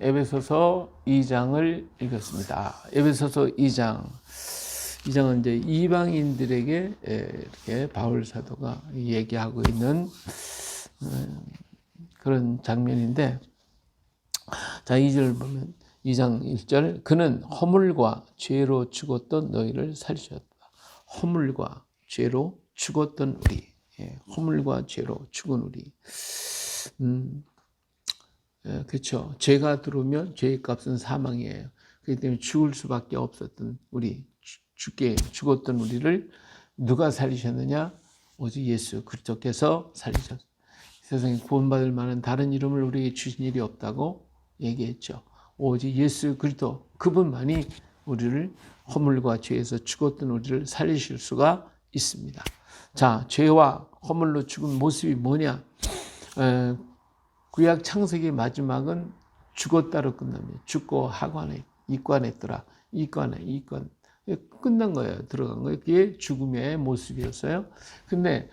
에베소서 2장을 읽었습니다. 에베소서 2장. 2장은 이제 이방인들에게 이렇게 바울 사도가 얘기하고 있는 음, 그런 장면인데 자, 2절 보면 2장 1절 그는 허물과 죄로 죽었던 너희를 살리셨다. 허물과 죄로 죽었던 우리. 예, 허물과 죄로 죽은 우리. 음, 예, 그렇죠. 죄가 들어오면 죄의 값은 사망이에요. 그렇기 때문에 죽을 수밖에 없었던 우리 죽게 죽었던 우리를 누가 살리셨느냐? 오직 예수 그리스도께서 살리셨. 세상에 구원받을 만한 다른 이름을 우리에게 주신 일이 없다고 얘기했죠. 오직 예수 그리스도 그분만이 우리를 허물과 죄에서 죽었던 우리를 살리실 수가 있습니다. 자, 죄와 허물로 죽은 모습이 뭐냐? 에, 구약 창세기 마지막은 죽었다로 끝납니다. 죽고 하관에 이관했더라. 이관에 이관 끝난 거예요. 들어간 거예요. 그게 죽음의 모습이었어요. 근데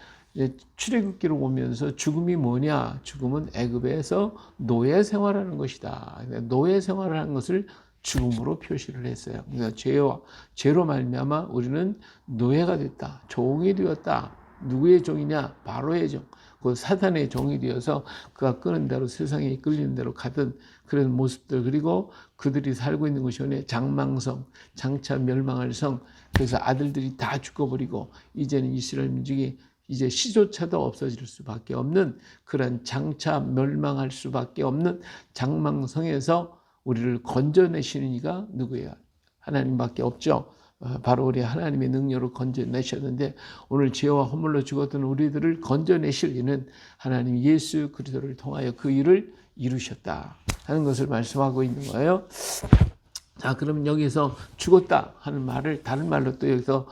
출애굽기로 보면서 죽음이 뭐냐? 죽음은 애굽에서 노예 생활하는 것이다. 노예 생활하는 것을 죽음으로 표시를 했어요. 그러니까 죄와 죄로 말미암아 우리는 노예가 됐다. 종이 되었다. 누구의 종이냐? 바로의 종. 그 사단의 종이 되어서 그가 끄는 대로 세상에 이끌리는 대로 가던 그런 모습들 그리고 그들이 살고 있는 곳이 오네 장망성 장차 멸망할 성 그래서 아들들이 다 죽어버리고 이제는 이스라엘 민족이 이제 시조차도 없어질 수밖에 없는 그런 장차 멸망할 수밖에 없는 장망성에서 우리를 건져내시는 이가 누구예요? 하나님밖에 없죠. 어, 바로 우리 하나님의 능력으로 건져내셨는데 오늘 죄와 허물로 죽었던 우리들을 건져내실 이는 하나님 예수 그리스도를 통하여 그 일을 이루셨다 하는 것을 말씀하고 있는 거예요. 자, 그럼 여기서 죽었다 하는 말을 다른 말로 또 여기서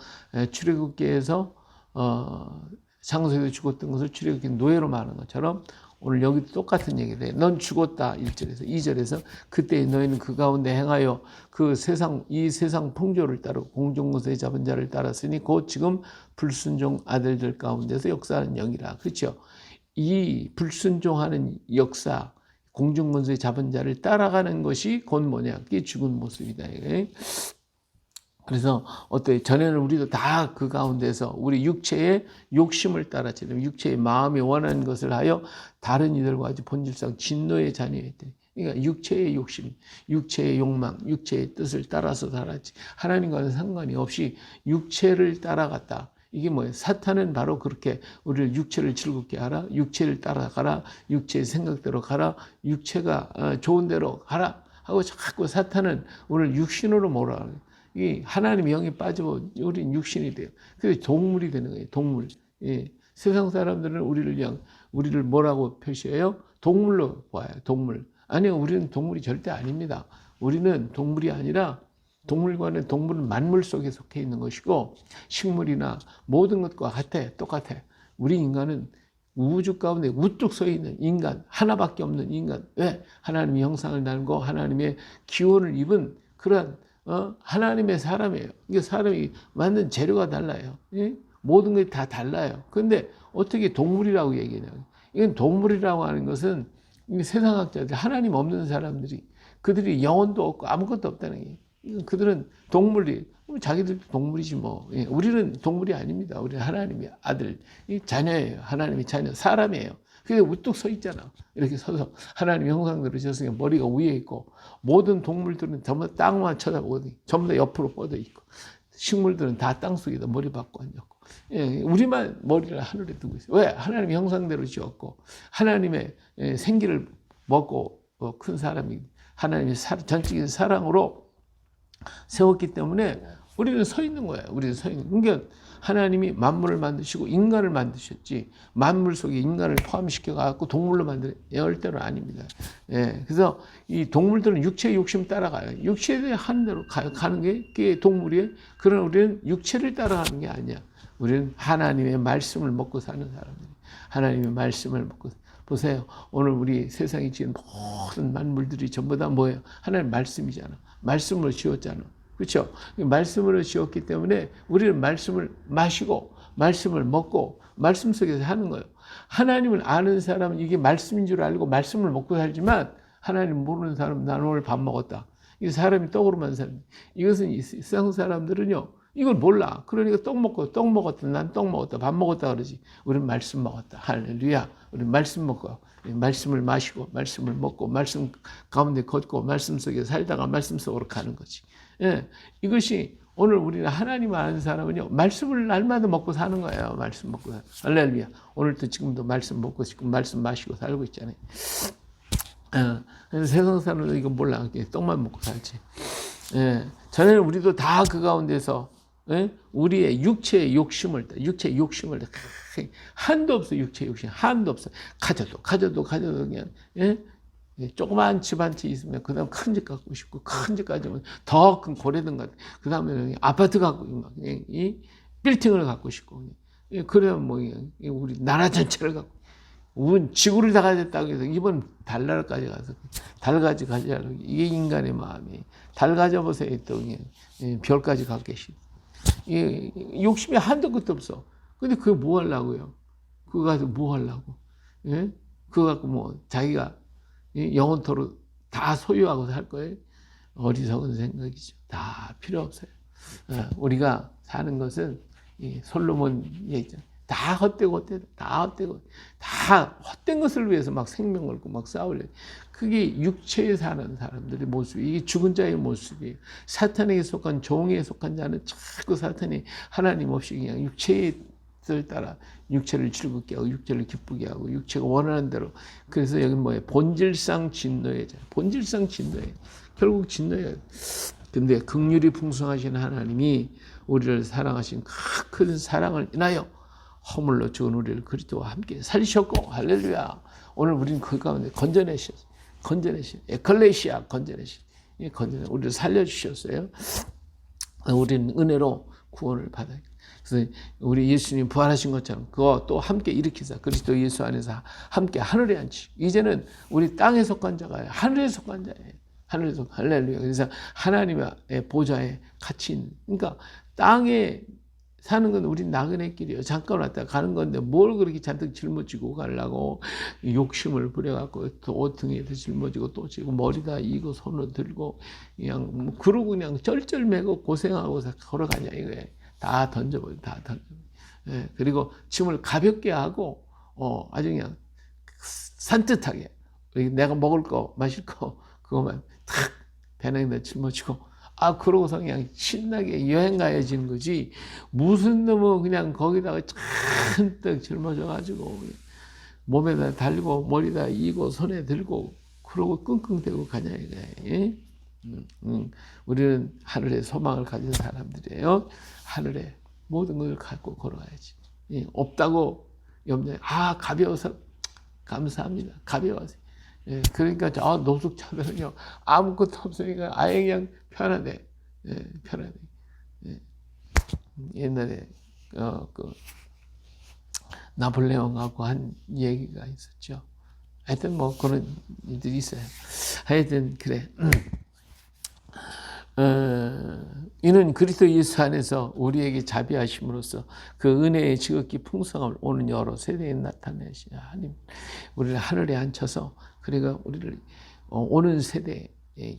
출애굽기에서 어, 창세기에 죽었던 것을 출애굽기 노예로 말하는 것처럼 오늘 여기도 똑같은 얘기를 해. 넌 죽었다. 1절에서 2절에서 그때 너희는 그 가운데 행하여 그 세상 이 세상 풍조를 따르고 공중권세 잡은 자를 따랐으니 곧 지금 불순종 아들들 가운데서 역사하는 영이라. 그렇죠? 이 불순종하는 역사 공중권세 잡은 자를 따라가는 것이 곧 뭐냐? 그게 죽은 모습이다. 그래서 어때 전에는 우리도 다 그 가운데서 우리 육체의 욕심을 따랐지 육체의 마음이 원하는 것을 하여 다른 이들과 아주 본질상 진노의 자녀였더니 그러니까 육체의 욕심, 육체의 욕망, 육체의 뜻을 따라서 살았지 하나님과는 상관이 없이 육체를 따라갔다. 이게 뭐예요? 사탄은 바로 그렇게 우리를 육체를 즐겁게 하라, 육체를 따라가라, 육체의 생각대로 가라, 육체가 어, 좋은 대로 가라 하고 자꾸 사탄은 오늘 육신으로 몰아가는 이 하나님 영이 빠지고 우리는 육신이 돼요. 그래서 동물이 되는 거예요. 동물. 예. 세상 사람들은 우리를 양 우리를 뭐라고 표시해요? 동물로 봐요. 동물. 아니요, 우리는 동물이 절대 아닙니다. 우리는 동물이 아니라 동물과는 동물은 만물 속에 속해 있는 것이고 식물이나 모든 것과 같아, 똑같아. 우리 인간은 우주 가운데 우뚝 서 있는 인간, 하나밖에 없는 인간. 왜? 하나님의 형상을 나누고 하나님의 기원을 입은 그러한 어? 하나님의 사람이에요. 이게 사람이 만든 재료가 달라요. 예? 모든 것이 다 달라요. 근데 어떻게 동물이라고 얘기하냐. 이건 동물이라고 하는 것은 세상학자들, 하나님 없는 사람들이 그들이 영혼도 없고 아무것도 없다는 게 그들은 동물이 자기들도 동물이지 뭐. 예, 우리는 동물이 아닙니다. 우리는 하나님의 아들, 자녀예요. 하나님의 자녀, 사람이에요. 그게 우뚝 서 있잖아. 이렇게 서서 하나님 형상대로 지었으니까 머리가 위에 있고 모든 동물들은 전부 다 땅만 쳐다보거든. 전부 다 옆으로 뻗어 있고 식물들은 다 땅 속에다 머리 박고 앉았고 예, 우리만 머리를 하늘에 두고 있어요. 왜? 하나님 형상대로 지었고 하나님의 예, 생기를 먹고 어, 큰 사람이 하나님의 전적인 사랑으로 세웠기 때문에 우리는 서 있는 거예요. 우리는 서 있는. 그러니까 하나님이 만물을 만드시고 인간을 만드셨지 만물 속에 인간을 포함시켜 갖고 동물로 만든 절대로 아닙니다. 예, 그래서 이 동물들은 육체의 욕심 따라가요. 육체에 하는 대로 가는 게 그게 동물이에요. 그러나 우리는 육체를 따라가는 게 아니야. 우리는 하나님의 말씀을 먹고 사는 사람들이 하나님의 말씀을 먹고 보세요. 오늘 우리 세상에 지은 모든 만물들이 전부 다 뭐예요? 하나님 말씀이잖아. 말씀으로 지었잖아. 그렇죠? 말씀으로 지었기 때문에 우리는 말씀을 마시고 말씀을 먹고 말씀 속에서 하는 거예요. 하나님을 아는 사람은 이게 말씀인 줄 알고 말씀을 먹고 살지만 하나님 모르는 사람 나는 오늘 밥 먹었다. 이 사람이 떡으로만 사는 이것은 이 세상 사람들은요 이걸 몰라. 그러니까 떡 먹고 떡 먹었다. 난 떡 먹었다. 밥 먹었다 그러지. 우리는 말씀 먹었다. 할렐루야. 우리 말씀 먹고 말씀을 마시고 말씀을 먹고 말씀 가운데 걷고 말씀 속에 살다가 말씀 속으로 가는 거지. 예. 이것이 오늘 우리는 하나님 아는 사람은요 말씀을 날마다 먹고 사는 거예요. 말씀 먹고 사. 할렐루야. 오늘도 지금도 말씀 먹고 지금 말씀 마시고 살고 있잖아요. 어, 세상 사람은 이거 몰라. 떡만 먹고 살지. 예. 전에는 우리도 다 그 가운데서 예? 우리의 육체의 욕심을 육체의 욕심을 한도 없어 육체의 욕심 한도 없어 가져도 가져도 가져도 그냥 예? 예, 조그만 집 한 채 있으면 그다음 큰 집 갖고 싶고 큰 집 가지면 더 큰 고래등 같은 그다음에 아파트 갖고 막 그냥 이 빌딩을 갖고 싶고. 예, 그러면 뭐 우리 나라 전체를 갖고 운 지구를 다 가졌다고 해서 이번 달나라까지 가서 달까지 가자고 이게 인간의 마음이. 달 가져보세요 예, 별까지 갖겠시 이 욕심이 한도 끝도 없어. 근데 그게 뭐 하려고요? 그거 가지고 뭐 하려고? 예? 그거 갖고 뭐 자기가 이 영혼토로 다 소유하고 살 거예요 어리석은 생각이죠 다 필요 없어요 어, 우리가 사는 것은 이 솔로몬 얘기잖아요 다 헛되고 헛되고 다 헛되고 다 헛된 것을 위해서 막 생명 걸고 막 싸울래. 그게 육체에 사는 사람들의 모습이 이게 죽은 자의 모습이에요. 사탄에게 속한 종에 속한 자는 자꾸 사탄이 하나님 없이 그냥 육체에 을 따라 육체를 즐겁게 하고 육체를 기쁘게 하고 육체가 원하는 대로 그래서 여기 뭐예요 본질상 진노예요 본질상 진노예요 결국 진노예요 근데 극률이 풍성하신 하나님이 우리를 사랑하신 큰 사랑을 인하여 허물로 죽은 우리를 그리스도와 함께 살리셨고 할렐루야. 오늘 우리는 그 가운데 건져내셨어요. 건져내셨어요. 에클레시아 건져내셨어요. 건져내 우리를 살려 주셨어요. 우리는 은혜로 구원을 받아요. 그래서 우리 예수님 부활하신 것처럼 그거 또 함께 일으키자. 그리스도 예수 안에서 함께 하늘에 앉히. 이제는 우리 땅에 속한 자가 하늘에 속한 자예요. 하늘에 속 할렐루야. 그래서 하나님의 보좌에 같이 있는. 그러니까 땅에 사는 건 우리 나그네 길이에요. 잠깐 왔다 가는 건데 뭘 그렇게 잔뜩 짊어지고 가려고 욕심을 부려갖고 또옷 등에도 짊어지고 또 지고 머리다 이고 손을 들고 그냥 뭐 그러고 그냥 쩔쩔매고 고생하고 걸어가냐 이거예요. 다 던져버려, 다 던져. 예, 그리고 짐을 가볍게 하고 어 아주 그냥 산뜻하게 내가 먹을 거 마실 거 그거만 탁 배낭에다 짊어지고 아, 그러고서 그냥 신나게 여행 가야지는 거지. 무슨 놈은 그냥 거기다가 잔뜩 짊어져 가지고, 몸에다 달고, 머리다 이고, 손에 들고, 그러고 끙끙대고 가냐, 이거야. 음, 음. 우리는 하늘에 소망을 가진 사람들이에요. 하늘에 모든 걸 갖고 걸어가야지. 예, 없다고 염려, 아, 가벼워서 감사합니다. 가벼워서. 예, 그러니까 저 노숙자들은요 아무것도 없으니까 아예 그냥 편하대, 예, 편하대. 예. 옛날에 어, 그 나폴레옹하고 한 얘기가 있었죠. 하여튼 뭐 그런 일들이 있어요. 하여튼 그래. 어, 이는 그리스도 예수 안에서 우리에게 자비하심으로써 그 은혜의 지극히 풍성함을 오는 여러 세대에 나타내시냐 하나님 우리를 하늘에 앉혀서 그러니까 우리를 어, 오는 세대에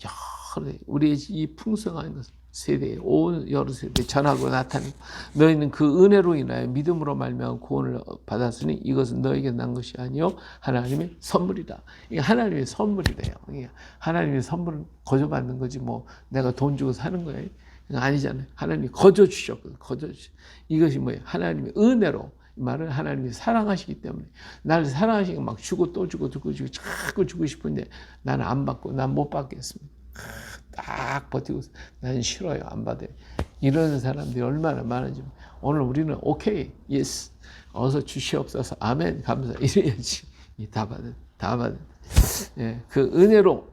여러 우리의 이 풍성한 세대에 온 여러 세대 전하고 나타내 너희는 그 은혜로 인하여 믿음으로 말미암아 구원을 받았으니 이것은 너에게 난 것이 아니요 하나님의 선물이다. 이게 하나님의 선물이래요. 하나님의 선물은 거저 받는 거지 뭐 내가 돈 주고 사는 거예요. 아니잖아요. 하나님이 거저 주셨거든. 거저 주. 이것이 뭐예요? 하나님의 은혜로 말은 하나님이 사랑하시기 때문에 나를 사랑하시고 막 주고 또 주고 또 주고 자꾸 주고 싶은데 나는 안 받고 난 못 받겠습니다. 딱 버티고 난 싫어요 안 받아요. 이런 사람들이 얼마나 많은지 오늘 우리는 오케이 예스. 어서 주시옵소서. 아멘 감사. 이래야지. 다 받아 다 받아 예, 그 은혜로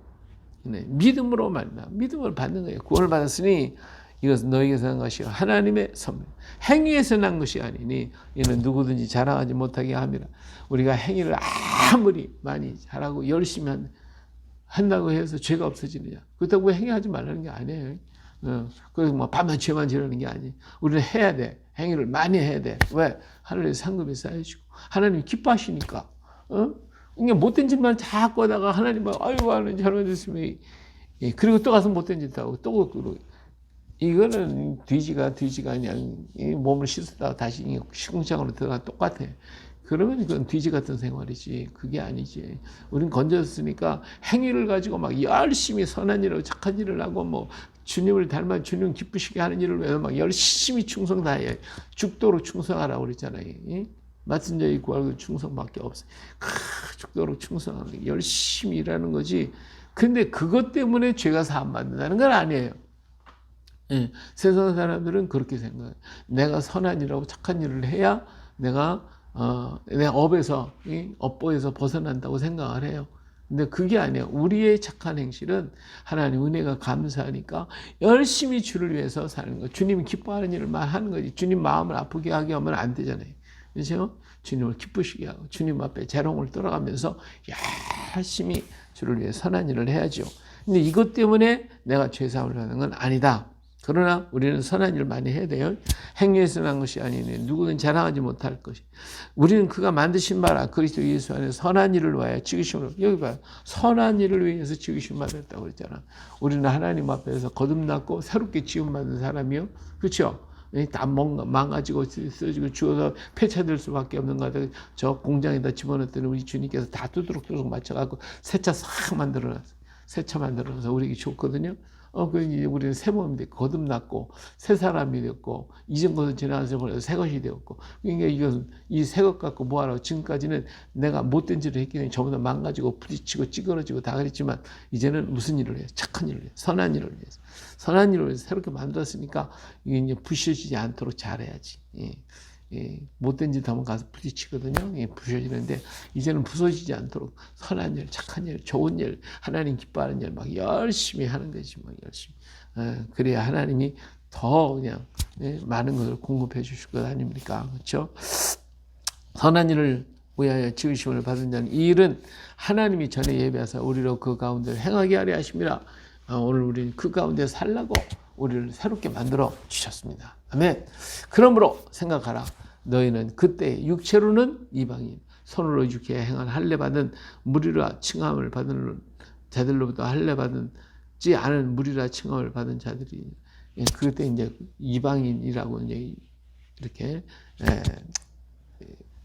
네, 믿음으로 말나 믿음을 받는 거예요. 구원을 받았으니 이것은 너에게서 난 것이 하나님의 선물. 행위에서 난 것이 아니니 이는 누구든지 자랑하지 못하게 함이라. 우리가 행위를 아무리 많이 잘하고 열심히 한다고 해서 죄가 없어지느냐. 그렇다고 행위하지 말라는 게 아니에요. 어, 그래서 뭐 밤낮 죄만 지르는 게 아니에요. 우리는 해야 돼. 행위를 많이 해야 돼. 왜? 하늘에 상급이 쌓여지고 하나님이 기뻐하시니까. 어? 이게 못된 짓만 자꾸 하다가 하나님 막 아이고 하는 잘못했으면 예, 그리고 또 가서 못된 짓 하고 또 그러고 이거는 뒤지가 뒤지가 이 몸을 씻었다가 다시 시궁창으로 들어가 똑같아. 그러면 이건 뒤지 같은 생활이지. 그게 아니지. 우린 건졌으니까 행위를 가지고 막 열심히 선한 일을 착한 일을 하고 뭐 주님을 닮아 주님 기쁘시게 하는 일을 위해서 막 열심히 충성 다해. 죽도록 충성하라고 그랬잖아요. 이? 맡은 자의 구하고 충성밖에 없어요. 크, 죽도록 충성하는 게 열심히 일하는 거지. 근데 그것 때문에 죄가 사함 받는다는 건 아니에요. 예, 세상 사람들은 그렇게 생각해요. 내가 선한 일하고 착한 일을 해야 내가 어, 내 업에서 이 업보에서 벗어난다고 생각을 해요. 근데 그게 아니에요. 우리의 착한 행실은 하나님 은혜가 감사하니까 열심히 주를 위해서 사는 거. 주님이 기뻐하는 일을 하는 거지. 주님 마음을 아프게 하게 하면 안 되잖아요. 그렇죠? 주님을 기쁘시게 하고 주님 앞에 재롱을 떨어가면서 열심히 주를 위해 선한 일을 해야죠. 근데 이것 때문에 내가 죄사함을 하는 건 아니다. 그러나 우리는 선한 일을 많이 해야 돼요. 행위에서 난 것이 아니니 누구는 자랑하지 못할 것이. 우리는 그가 만드신 바라 그리스도 예수 안에 선한 일을 위하여 지으심을 여기 봐요. 선한 일을 위해서 지으심 받았다고 그랬잖아. 우리는 하나님 앞에서 거듭났고 새롭게 지음 받은 사람이요. 그렇죠? 다 망가지고 쓰지고 주어서 폐차될 수밖에 없는 것 같아요. 저 공장에다 집어넣었더니 우리 주님께서 다 뚜드럭뚜드럭 맞춰갖고 새 차 싹 만들어놨어요. 새 차 만들어서 우리에게 줬거든요. 어, 그 우리는 새 됐고, 거듭났고, 새 사람이 됐고, 이전 것은 지나가서 버려서 새 것이 되었고, 그러니까 이것은 이새 것 갖고 뭐하라고 지금까지는 내가 못된 일을 했기 때문에 저보다 망가지고 부딪히고 찌그러지고 다 그랬지만, 이제는 무슨 일을 해요? 착한 일을 해요. 선한 일을 위해서. 선한 일을 위해서 새롭게 만들었으니까, 이게 이제 부셔지지 않도록 잘해야지. 예. 예, 못된 짓 하면 가서 부딪히거든요. 예, 부서지는데 이제는 부서지지 않도록 선한 일, 착한 일, 좋은 일, 하나님 기뻐하는 일 막 열심히 하는 거지, 막 열심히. 예, 그래야 하나님이 더 그냥 예, 많은 것을 공급해 주실 것 아닙니까? 그렇죠? 선한 일을 위하여 지으심을 받은 자는 이 일은 하나님이 전에 예배하사 우리로 그 가운데 행하게 하려 하심이라. 어, 오늘 우리는 그 가운데 살라고 우리를 새롭게 만들어 주셨습니다. 아멘. 그러므로 생각하라. 너희는 그때 육체로는 이방인, 손으로 육체 행한 할례 받은 무리라 칭함을 받은 자들로부터 할례 받은지 않은 무리라 칭함을 받은 자들이 예, 그때 이제 이방인이라고 이제 이렇게 예,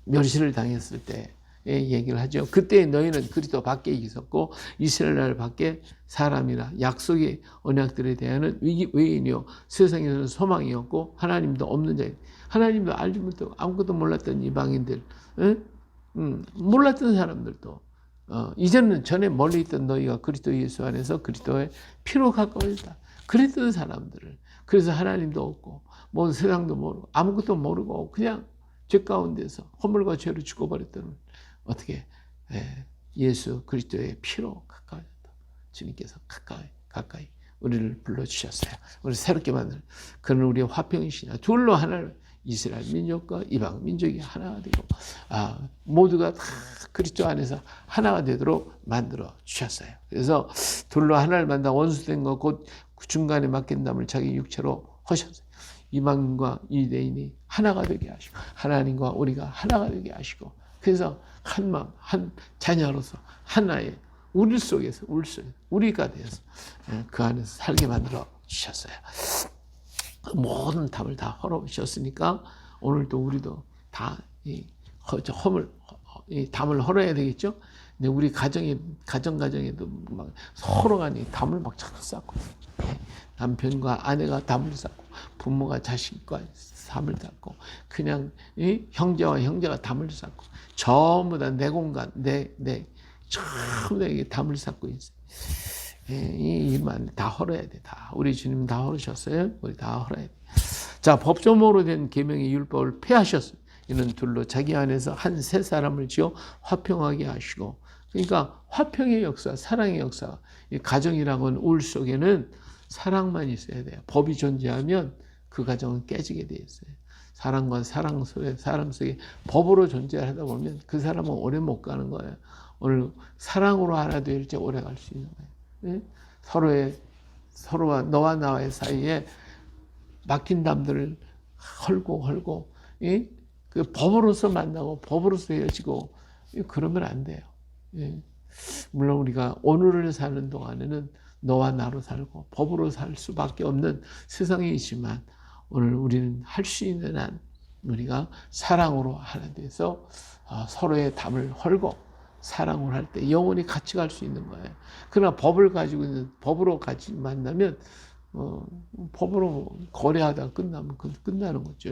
멸시를 당했을 때 얘기를 하죠. 그때 너희는 그리스도 밖에 있었고 이스라엘 밖에 사람이라 약속의 언약들에 대한 외인이요 세상에서는 소망이었고 하나님도 없는 자 하나님도 알지 못하고 아무것도 몰랐던 이방인들 응? 응. 몰랐던 사람들도 어, 이제는 전에 멀리 있던 너희가 그리스도 예수 안에서 그리스도의 피로 가까워졌다. 그랬던 사람들을 그래서 하나님도 없고 뭐 세상도 모르고 아무것도 모르고 그냥 죄 가운데서 허물과 죄로 죽어버렸던 어떻게 예수 그리스도의 피로 가까워졌다. 주님께서 가까이 가까이 우리를 불러주셨어요. 우리 새롭게 만든 그는 우리의 화평이시냐 둘로 하나를 이스라엘 민족과 이방 민족이 하나가 되고 아, 모두가 다 그리스도 안에서 하나가 되도록 만들어 주셨어요. 그래서 둘로 하나를 만나 원수된 것곧 중간에 맡긴 담을 자기 육체로 하셨어요. 이방인과 이대인이 하나가 되게 하시고 하나님과 우리가 하나가 되게 하시고 그래서 한 마음, 한 자녀로서 하나의 우리 속에서 우리 속에 우리가 되어서 그 안에서 살게 만들어 주셨어요. 모든 답을 다 헐어주셨으니까 오늘도 우리도 다이 험을 이 담을 헐어야 되겠죠. 근데 우리 가정에 가정 가정에도 막 서로 간에 담을 막 자꾸 쌓고 남편과 아내가 담을 쌓고 부모가 자식과 담을 쌓고 그냥 이 형제와 형제가 담을 쌓고 전부 다 내 공간 내 내 전부 다 이게 담을 쌓고 있어요. 이 일만 다 헐어야 돼. 다 우리 주님 다 헐으셨어요. 우리 다 헐어야 돼. 자 법조모로 된 계명의 율법을 폐하셨어요. 이는 둘로 자기 안에서 한 세 사람을 지어 화평하게 하시고 그러니까 화평의 역사, 사랑의 역사, 이 가정이라고는 울 속에는 사랑만 있어야 돼요. 법이 존재하면 그 가정은 깨지게 돼 있어요. 사랑과 사랑 속에 사람 속에 법으로 존재하다 보면 그 사람은 오래 못 가는 거예요. 오늘 사랑으로 하나 될지 오래 갈 수 있는 거예요. 예? 서로의 서로와 너와 나의 사이에 막힌 담들을 헐고 헐고 예? 그 법으로서 만나고 법으로서 헤어지고 그러면 안 돼요. 예. 물론 우리가 오늘을 사는 동안에는 너와 나로 살고 법으로 살 수밖에 없는 세상이지만 오늘 우리는 할 수 있는 한 우리가 사랑으로 하나 돼서 어, 서로의 담을 헐고 사랑을 할 때 영원히 같이 갈 수 있는 거예요. 그러나 법을 가지고 있는 법으로 같이 만나면 어, 법으로 거래하다 끝나면 그 끝나는 거죠.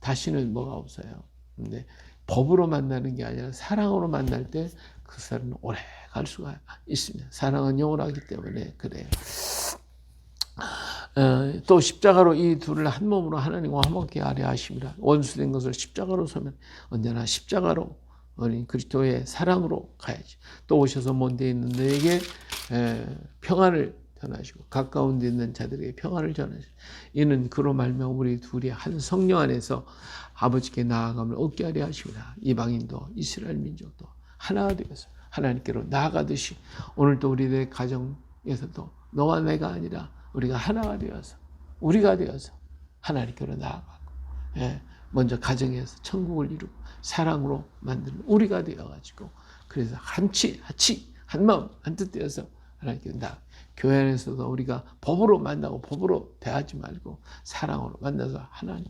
다시는 뭐가 없어요. 근데 법으로 만나는 게 아니라 사랑으로 만날 때 그 사람은 오래 갈 수가 있습니다. 사랑은 영원하기 때문에 그래요. 어, 또 십자가로 이 둘을 한 몸으로 하나님과 화목케 하려 하심이라 원수된 것을 십자가로 서면 언제나 십자가로 우리 그리스도의 사랑으로 가야지. 또 오셔서 먼 데 있는 너에게 에, 평안을 전하시고 가까운 데 있는 자들에게 평안을 전하시고 이는 그로 말며 우리 둘이 한 성령 안에서 아버지께 나아감을 얻게 하려 하십니다. 이방인도 이스라엘 민족도 하나가 되어서 하나님께로 나아가듯이 오늘도 우리들의 가정에서도 너와 내가 아니라 우리가 하나가 되어서 우리가 되어서 하나님께로 나아가고 예, 먼저 가정에서 천국을 이루고 사랑으로 만드는 우리가 되어가지고 그래서 한치 한치 한 마음 한 뜻 되어서 하나님께 나 교회 안에서도 우리가 법으로 만나고 법으로 대하지 말고 사랑으로 만나서 하나님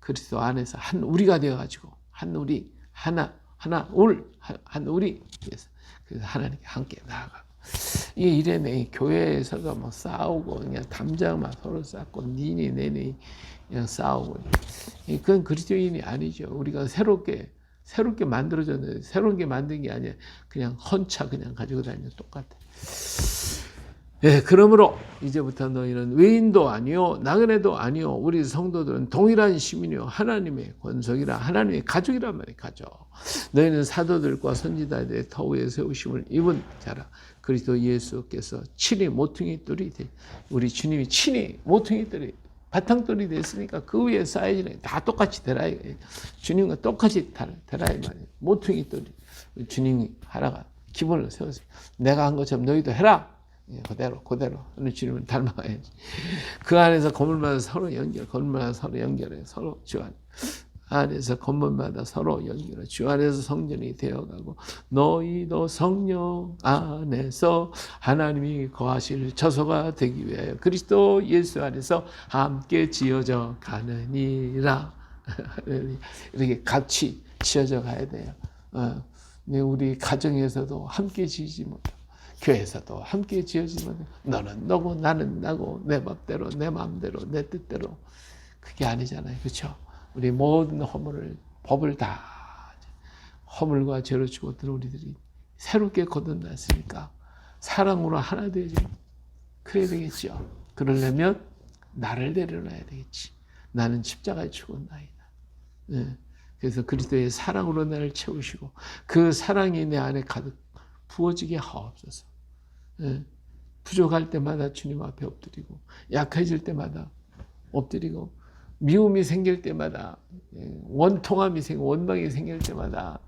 그리스도 안에서 한 우리가 되어가지고 한 우리 하나 하나 울한 우리 그래서 그래서 하나님께 함께 나아가고 이게 이래네 교회에서도 뭐 싸우고 그냥 담자만 서로 쌓고 니니 내니 그냥 싸우고 그건 그리스도인이 아니죠 우리가 새롭게 새롭게 만들어졌는데 새로운 게 만든 게 아니야 그냥 헌차 그냥 가지고 다니는 똑같아 예, 그러므로 이제부터 너희는 외인도 아니요 나그네도 아니요 우리 성도들은 동일한 시민이요 하나님의 권속이라 하나님의 가족이란 말이 가족. 너희는 사도들과 선지자들의 터위에 세우심을 입은 자라. 그리스도 예수께서 친히 모퉁이 돌이 돼. 우리 주님이 친히 모퉁이 돌이 바탕돌이 됐으니까 그 위에 쌓여지는 다 똑같이 되라 이거예요. 주님과 똑같이 되라 이 말이에요. 모퉁이 돌이 주님이 하나가 기본을 세웠어요. 내가 한 것처럼 너희도 해라. 예, 그대로 그대로 어느 주님을 닮아가야지. 그 안에서 건물마다 서로 연결, 건물마다 서로 연결해 서로 주 안. 안에서 건물마다 서로 연결해 주 안에서 성전이 되어가고 너희도 성령 안에서 하나님이 거하실 처소가 되기 위하여 그리스도 예수 안에서 함께 지어져 가느니라 이렇게 같이 지어져 가야 돼요. 어, 우리 가정에서도 함께 지지 못하고 교회에서도 함께 지어지면 너는 너고 나는 나고 내 법대로 내 마음대로 내 뜻대로 그게 아니잖아요. 그렇죠? 우리 모든 허물을 법을 다 허물과 죄로 죽었던 우리들이 새롭게 거듭났으니까 사랑으로 하나 되지 그래야 되겠죠. 그러려면 나를 내려놔야 되겠지. 나는 십자가에 죽었나이다. 네. 그래서 그리스도의 사랑으로 나를 채우시고 그 사랑이 내 안에 가득 부어지게 하옵소서. 예, 부족할 때마다 주님 앞에 엎드리고 약해질 때마다 엎드리고 미움이 생길 때마다 예, 원통함이 생 원망이 생길 때마다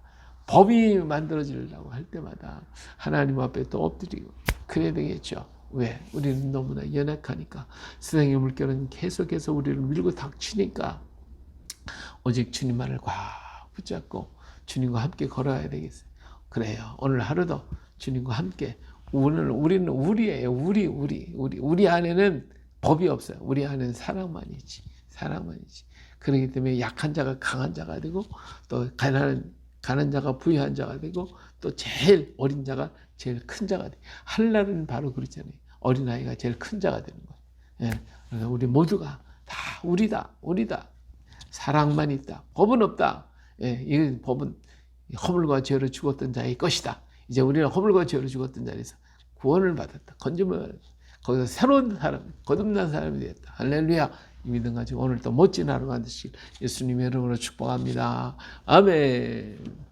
법이 만들어지려고 할 때마다 하나님 앞에 또 엎드리고 그래야 되겠죠. 왜? 우리는 너무나 연약하니까 세상의 물결은 계속해서 우리를 밀고 닥치니까 오직 주님만을 꽉 붙잡고 주님과 함께 걸어야 되겠어요. 그래요. 오늘 하루도 주님과 함께 오늘 우리는 우리예요. 우리 우리 우리 우리 안에는 법이 없어요. 우리 안에는 사랑만이지. 사랑만이지. 그렇기 때문에 약한 자가 강한 자가 되고 또 가난한 가난 자가 부유한 자가 되고 또 제일 어린 자가 제일 큰 자가 돼. 한날은 바로 그렇잖아요. 어린 아이가 제일 큰 자가 되는 거예요. 예. 그래서 우리 모두가 다 우리다, 우리다. 사랑만 있다. 법은 없다. 예. 이 법은 허물과 죄로 죽었던 자의 것이다. 이제 우리는 허물과 죄로 죽었던 자리에서 구원을 받았다. 건짐을. 거기서 새로운 사람, 거듭난 사람이 되었다. 할렐루야. 이 믿음 가지고 오늘 또 멋진 하루 만드시길 예수님의 이름으로 축복합니다. 아멘.